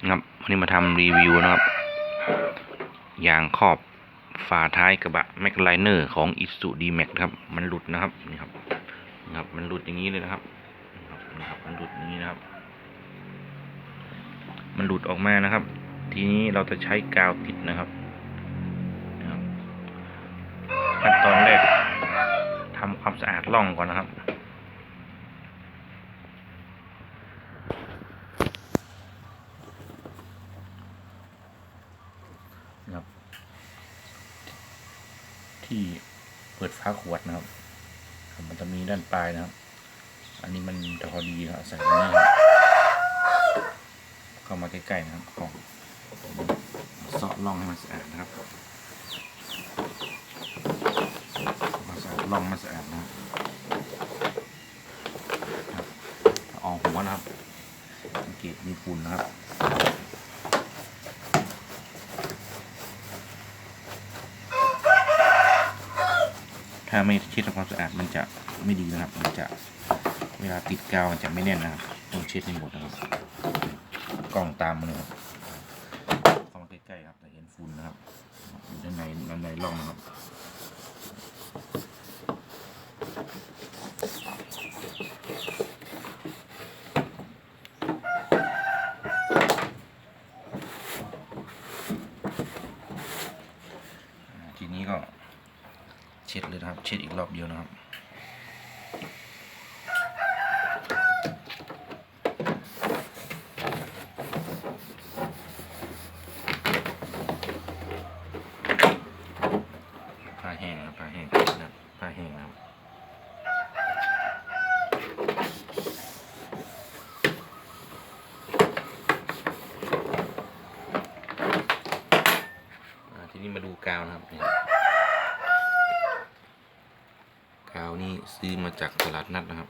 นะครับวันนี้มาทำรีวิวนะครับยางครอบฝาท้ายกระบะแม็กไลเนอร์ของอิสุดีแม็กครับ มันหลุดนะครับนี่ครับนะครับ มันหลุดอย่างนี้เลยนะครับนะครับ มันหลุดอย่างนี้นะครับ มันหลุดออกมานะครับ ทีนี้เราจะใช้กาวติดนะครับขั้นตอนแรกทำความสะอาดร่องก่อนนะครับ ที่ เปิดฝาขวดนะครับ มันจะมีด้านปลายนะครับ อันนี้มันจะพอดีนะครับใส่ง่ายเข้ามาใกล้ๆนะครับของเสาะร่องให้มันสะอาดนะครับมาสะอาดร่องมันสะอาดนะครับครับเอาออกหัวนะครับสังเกตมีฝุ่นนะครับ ถ้าไม่เช็ดทำความสะอาดมันจะไม่ดีนะครับ มันจะเวลาติดกาวมันจะไม่แน่นนะครับต้องเช็ดให้หมดนะครับกล้องตามมาเลยครับเข้ามาใกล้ๆครับแต่เห็นฝุ่นนะครับอยู่ด้านในด้านในร่องนะครับอ่าทีนี้ก็ เช็ดเลยนะครับ เช็ดอีกรอบเดียวนะครับผ้าแห้งนะครับผ้าแห้งนะครับผ้าแห้งนะครับทีนี้มาดูกาวนะครับนี่กาวนี่ ซื้อมาจากตลาดนัดนะครับ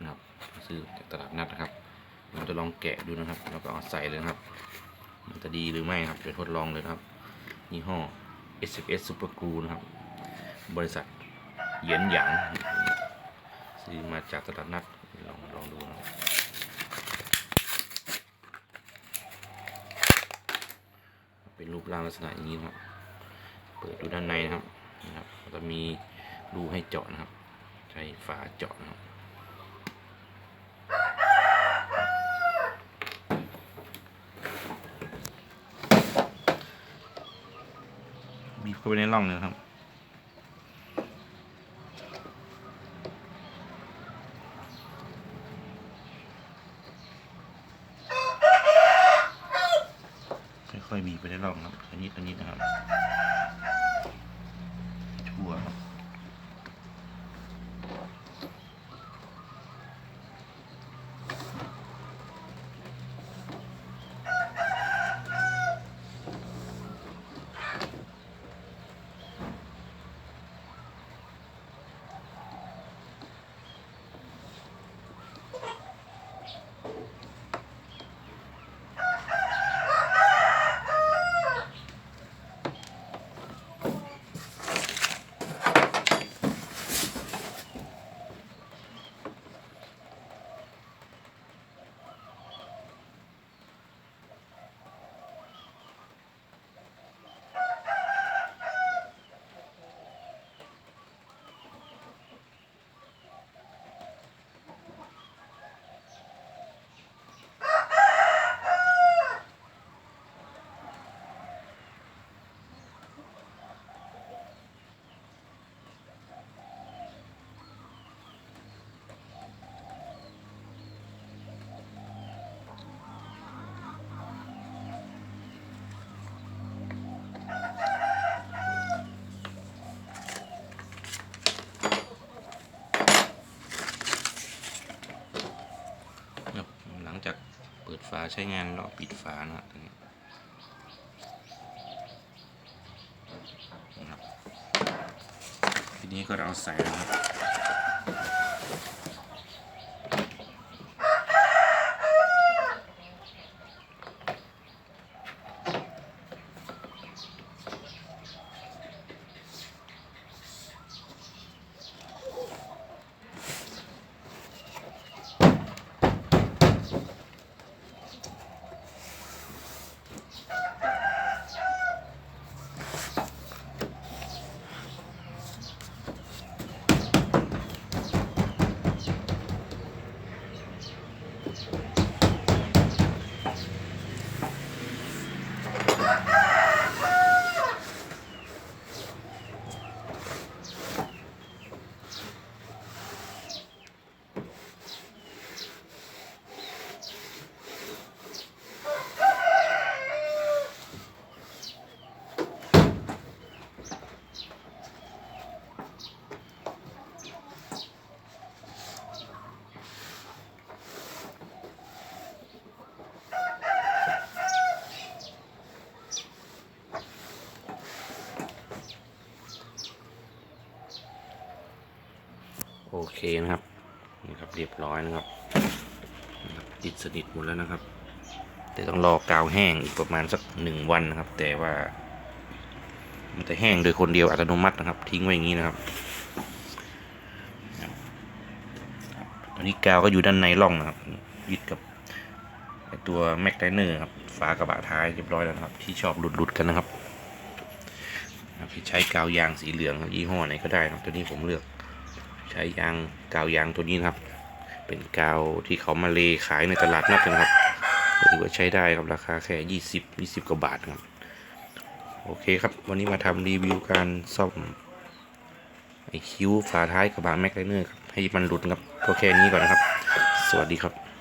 นะครับ ซื้อจากตลาดนัดนะครับเราจะลองแกะดูนะครับ แล้วก็เอาใส่เลยครับ มันจะดีหรือไม่ครับเดี๋ยวทดลองเลยครับยี่ห้อ S F S Super Glue นะครับ บริษัทเหยียนหยางซื้อมาจากตลาดนัดลองลองดูนะครับเป็นรูปร่างลักษณะอย่างนี้นะครับ เปิดดูด้านในนะครับนะครับจะมี รูให้เจาะนะครับ ใช้ฝาเจาะนะครับบีบเข้าไปในร่องเลยนะครับค่อยๆบีบไปในร่องครับอันนี้อันนี้นะครับ ทั่วครับครับหลัง จากเปิดฝาใช้งานแล้วปิดฝานะครับตรงนี้นะครับทีนี้ก็เอาใส่นะครับ โอเคนะครับนี่ครับเรียบร้อยนะครับ ติดสนิทหมดแล้วนะครับ แต่ต้องรอกาวแห้งอีกประมาณสักหนึ่งวันนะครับ แต่ว่า มันจะแห้งโดยคนเดียวอัตโนมัตินะครับ ทิ้งไว้อย่างนี้นะครับตอนนี้กาวก็อยู่ด้านในร่องนะครับยึดกับตัวแม็กไดเนอร์ครับฝากระบะท้ายเรียบร้อยแล้วครับ ที่ชอบหลุดๆกันนะครับครับใช้กาวยางสีเหลืองยี่ห้อไหนก็ได้นะครับตัวนี้ผมเลือก ใช้ยางกาวยางตัวนี้นะครับ เป็นกาวที่เขามาเลขายในตลาดนัดนะครับถือว่าใช้ได้ครับราคาแค่ยี่สิบยี่สิบกว่าบาทครับ โอเคครับ วันนี้มาทำรีวิวการซ่อมไอคิ้วฝาท้ายกระบะแม็กไลเนอร์ครับ ให้มันหลุดครับ ก็แค่นี้ก่อนนะครับ สวัสดีครับ